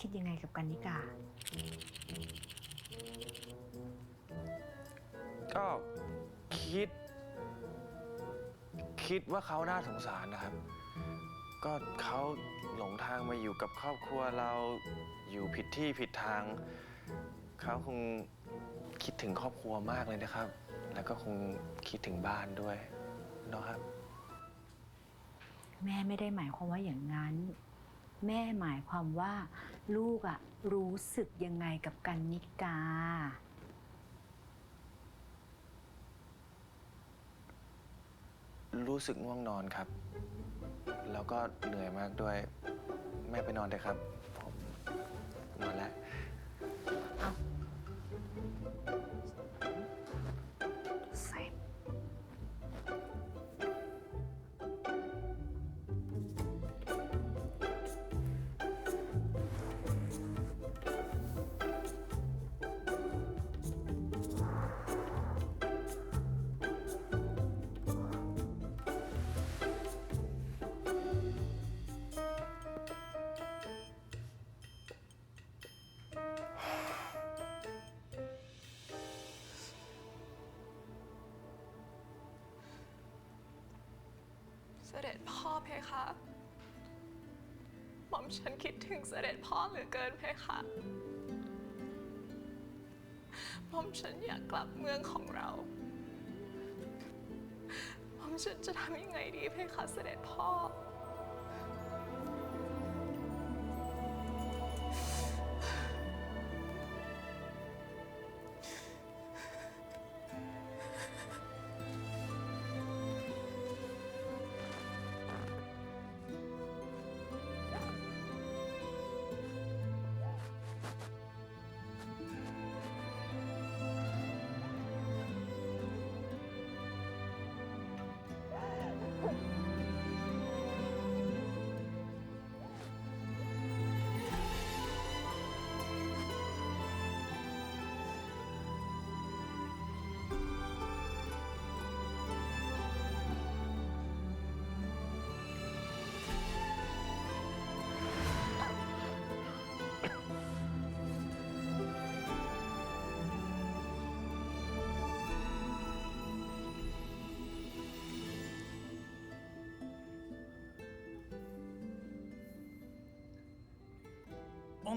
คิดยังไงกับกันนิกา ก็คิด คิดว่าเขาน่าสงสารนะครับ ก็เขาหลงทางมาอยู่กับครอบครัวเราอยู่ผิดที่ผิดทาง เขาคงคิดถึงครอบครัวมากเลยนะครับ แล้วก็คงคิดถึงบ้านด้วยเนาะครับ แม่ไม่ได้หมายความว่าอย่างนั้น แม่หมายความว่า ลูกอะรู้สึกยังไงกับกันนิกา รู้สึกง่วงนอนครับ แล้วก็เหนื่อยมากด้วย แม่ไปนอนเถอะครับ ผมนอนแล้ว เด็จพ่อเพคะหม่อมฉันคิดถึงเสด็จพ่อเหลือเกินเพคะหม่อมฉันอยากกลับเมืองของเราหม่อมฉันจะทำยังไงดีเพคะเสด็จพ่อ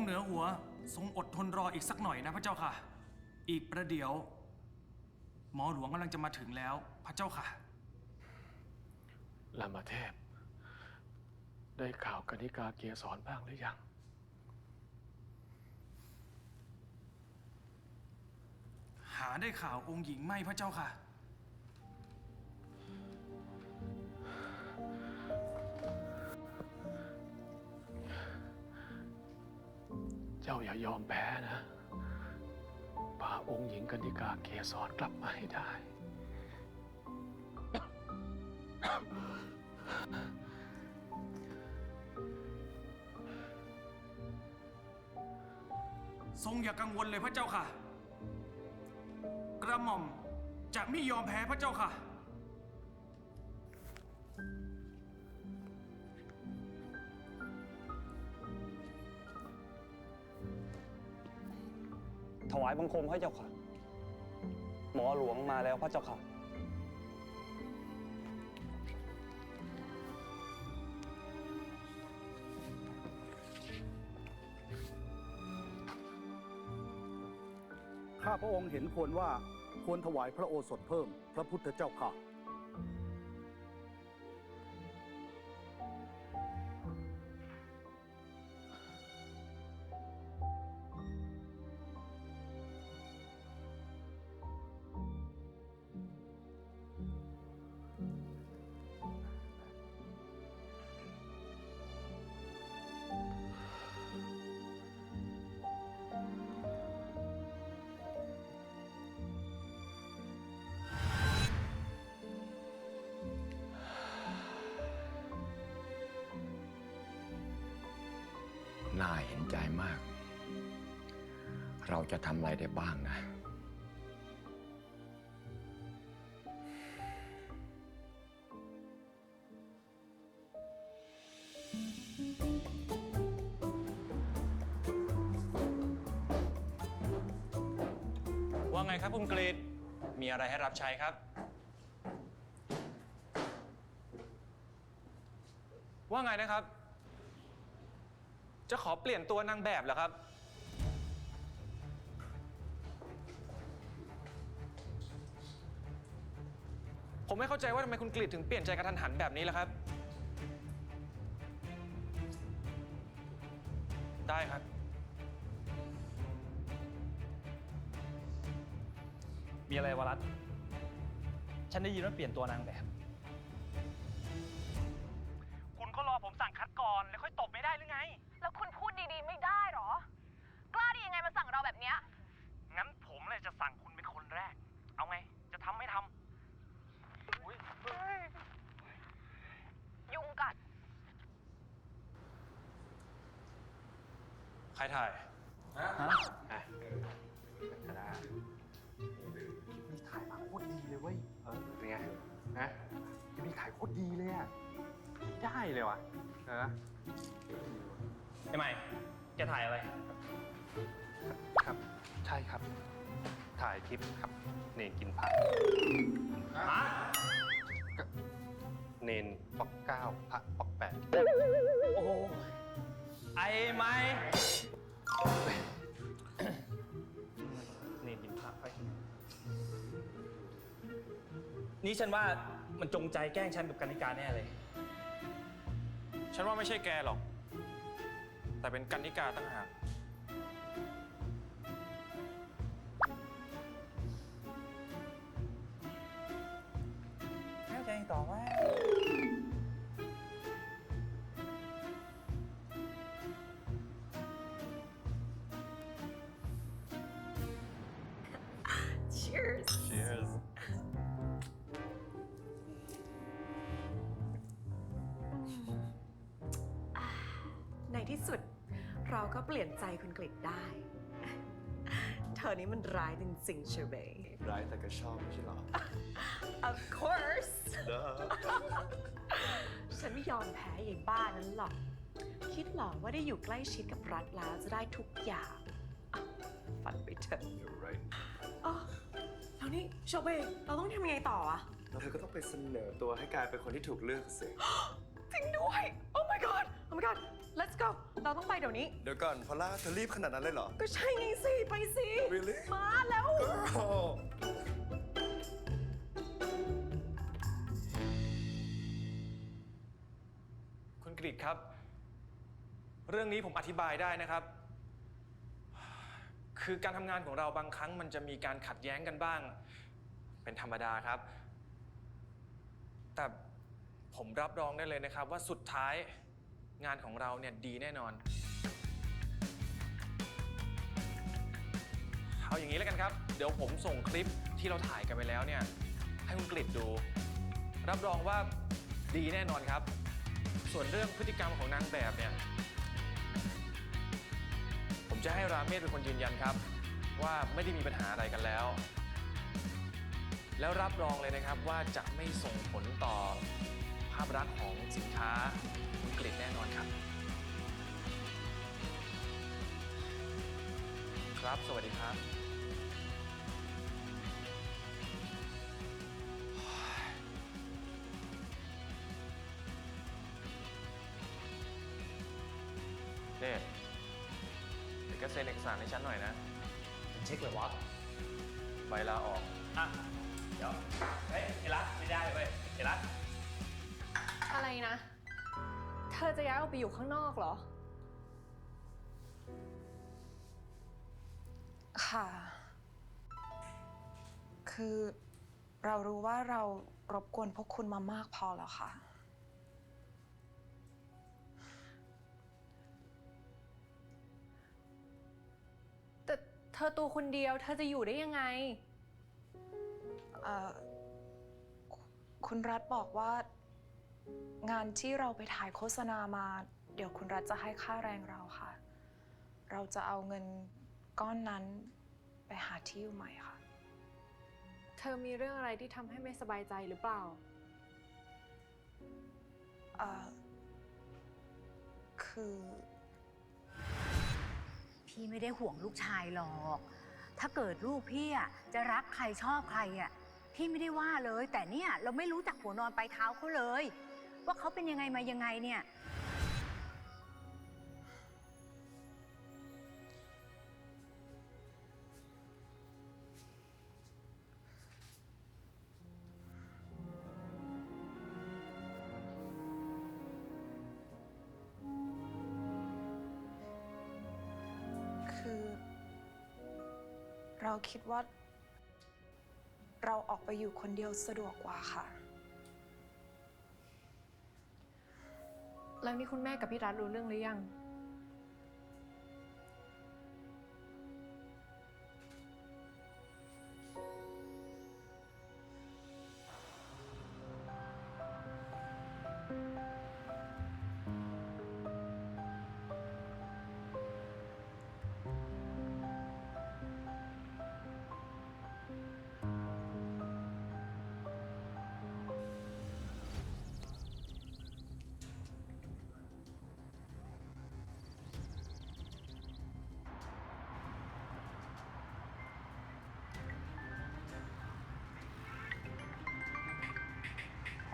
ค์เหนือหัว ทรงอดทนรออีกสักหน่อยนะพระเจ้าค่ะ อีกประเดี๋ยว หมอหลวงกำลังจะมาถึงแล้ว พระเจ้าค่ะ ลามาเทพ ได้ข่าวกนิกาเกียสอนบ้างหรือยัง หาได้ข่าวองค์หญิงไม่พระเจ้าค่ะ เจ้าอย่ายอมแพ้นะพาองค์หญิงกันดิกาเกสอนกลับมาให้ได้ ทรงอย่ากังวลเลยพระเจ้าค่ะ กระหม่อมจะไม่ยอมแพ้พระเจ้าค่ะ ถวายบังคมพระเจ้าค่ะ หมอหลวงมาแล้วพระเจ้าค่ะ ข้าพระองค์เห็นควรว่าควรถวายพระโอสถเพิ่ม พระพุทธเจ้าค่ะ น่าเห็นใจมาก เราจะทำอะไรได้บ้างนะ ว่าไงครับคุณกรีดมีอะไรให้รับใช้ครับ ว่าไงนะครับ จะขอเปลี่ยนตัวนางแบบเหรอครับ ผมไม่เข้าใจว่าทำไมคุณกรีดถึงเปลี่ยนใจกระทันหันแบบนี้ล่ะครับ ได้ครับ มีอะไรวะรัตฉันได้ยินว่าเปลี่ยนตัวนางแบบ ครถ่ายมีถ่ายมาโคตรดีเลยเว้ย เออเป็นไงนะมีถ่ายโคตรดีเลยอะ ได้เลยว่ะเออไอ้ใหม่แกถ่ายอะไร ครับ ใช่ครับ ถ่ายคลิปครับ เนนกินผักก็เนนปอกเก้าพระปอกแปดโอ้โหไอ้ใหม่เนนกินผักไป นี่ฉันว่ามันจงใจแกล้งฉันกับกานิการแน่เลย ฉันว่าไม่ใช่แกหรอก แต่เป็นกันนิกาตั้งหาก เข้าใจต่อว่า ที่สุด เราก็เปลี่ยนใจคุณกฤษได้ เธอนี้มันร้ายจริงๆเชอร์เบย์ ร้ายแต่ก็ชอบไม่ใช่หรอ Of course ฉันไม่ยอมแพ้ยายบ้านั้นหรอก คิดหรอว่าได้อยู่ใกล้ชิดกับรัฐแล้วจะได้ทุกอย่างอะฝันไปเถอะ You're right อ๋อแล้วนี่เชอร์เบย์เราต้องทำยังไงต่ออะเธอก็ต้องไปเสนอตัวให้กลายเป็นคนที่ถูกเลือกสิ จริงด้วย Oh my god Oh my god Let's go เราต้องไปเดี๋ยวนี้ เดี๋ยวก่อนพอล่าเธอรีบขนาดนั้นเลยเหรอ ก็ใช่ไงสิ ไปสิ Really? มาแล้วคุณกรีดครับ เรื่องนี้ผมอธิบายได้นะครับ คือการทำงานของเราบางครั้งมันจะมีการขัดแย้งกันบ้าง เป็นธรรมดาครับ แต่ผมรับรองได้เลยนะครับ ว่าสุดท้าย งานของเราเนี่ยดีแน่นอน เอาอย่างนี้แล้วกันครับ เดี๋ยวผมส่งคลิปที่เราถ่ายกันไปแล้วเนี่ย ให้คุณกฤษดู รับรองว่าดีแน่นอนครับ ส่วนเรื่องพฤติกรรมของนางแบบเนี่ย ผมจะให้ราเมศเป็นคนยืนยันครับ ว่าไม่ได้มีปัญหาอะไรกันแล้ว แล้วรับรองเลยนะครับว่าจะไม่ส่งผลต่อาพลักษณ์ของสินค้าคุณกฤษแน่นอนครับ ครับ สวัสดีครับ เน่เดี๋ยวก็เซ็นเอกสารให้ฉันหน่อยนะ เช็คเลยวะใบลาออก อะ เดี๋ยว เฮ้ยไอ้รักไม่ได้เว้ยไอ้รัก อะไรนะ เธอจะย้ายออกไปอยู่ข้างนอกเหรอ ค่ะ คือเรารู้ว่าเรารบกวนพวกคุณมามากพอแล้วค่ะ แต่เธอตัวคนเดียว เธอจะอยู่ได้ยังไง เอ่อ คุคุณรัฐบอกว่า งานที่เราไปถ่ายโฆษณามา เดี๋ยวคุณรัฐจะให้ค่าแรงเราค่ะ เราจะเอาเงินก้อนนั้นไปหาที่อยู่ใหม่ค่ะ เธอมีเรื่องอะไรที่ทำให้ไม่สบายใจหรือเปล่า เอ่อ คือ พี่ไม่ได้ห่วงลูกชายหรอก ถ้าเกิดลูกพี่อะจะรักใครชอบใครอะ พี่ไม่ได้ว่าเลย แต่เนี่ยเราไม่รู้จักหัวนอนปลายเท้าเขาเลย ว่าเขาเป็นยังไงมายังไงเนี่ย คือ เราคิดว่า เราออกไปอยู่คนเดียวสะดวกกว่าค่ะ แล้วนี่คุณแม่กับพี่รัฐรู้เรื่องหรือยัง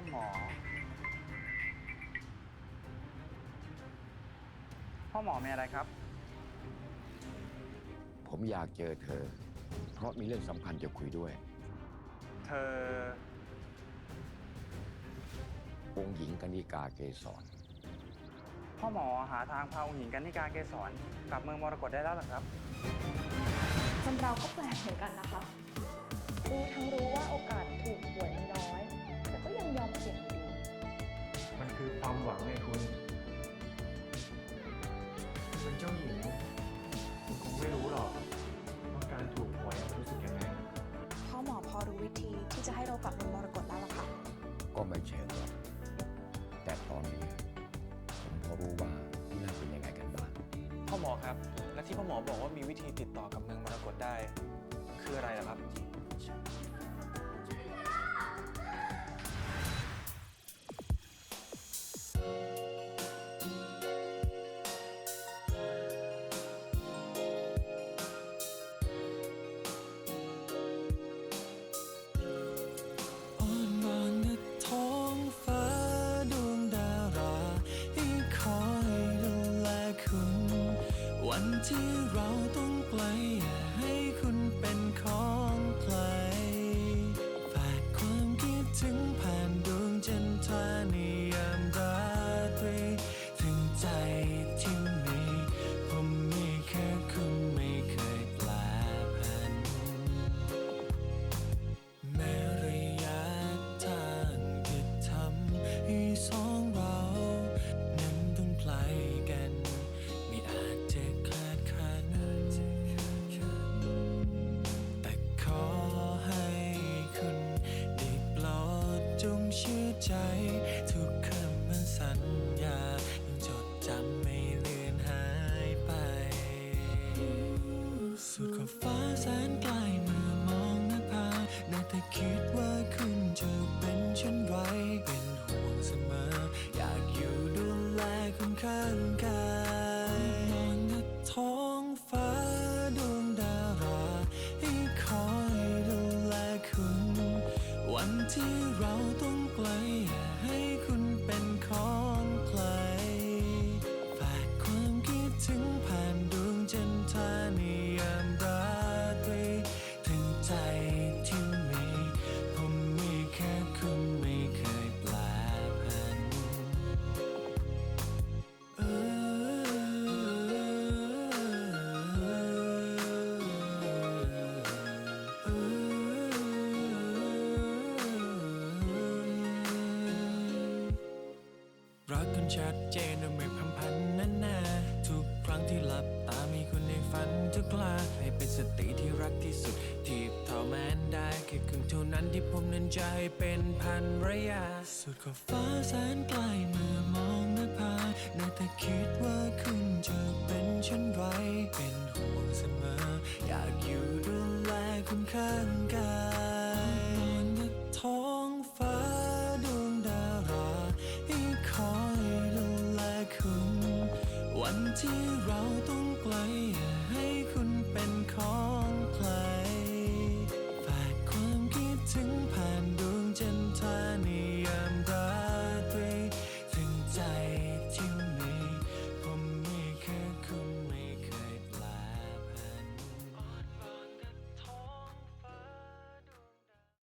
พ่อหมอ พ่อหมอมีอะไรครับ ผมอยากเจอเธอ เพราะมีเรื่องสำคัญจะคุยด้วย เธอ องค์หญิงกนิกาเกษรพ่อหมอหาทางพาองค์หญิงกันนิกาเกษรกลับเมืองมรกตได้แล้วเหรอครับ คนเราก็แปลกเหมือนกันนะคะ รู้ทั้งรู้ว่าโอกาสถูกหวยมันน้อยแต่ ก็ยังยอมเสี่ยงอยู่ดีมันคือความหวังไงคุณเป็นเจ้าหญิง คุณคงไม่รู้หรอกว่าการถูกหวยรู้สึกยังไง พ่อหมอพอรู้วิธีที่จะให้เรากลับเมืองมรกตแล้วล่ะค่ะ ก็ไม่เชิงหรอกแต่ตอนนี้ผมพอรู้ว่าที่นั่นเป็นยังไงกันบ้าง พ่อหมอครับ และที่พ่อหมอบอกว่ามีวิธีติดต่อกับเมืองมรกตได้ คืออะไรล่ะครับ ชัดเจนโดยไม่พันพันนั่นนาทุกครั้งที่หลับตามีคุณในฝันทุกคราให้เป็นสติที่รักที่สุด ที่เท่าแม้นได้แค่ครึ่งเท่านั้นที่ผมนั้นจะให้เป็นพันระยะ สุดขอบฟ้าแสนไกลเมื่อมองหน้าผาได้แต่คิดว่าคุณจะเป็นเช่นไร เป็นห่วงเสมอ อยากอยู่ดูแลคุณข้างกาย ที่เราต้องไกล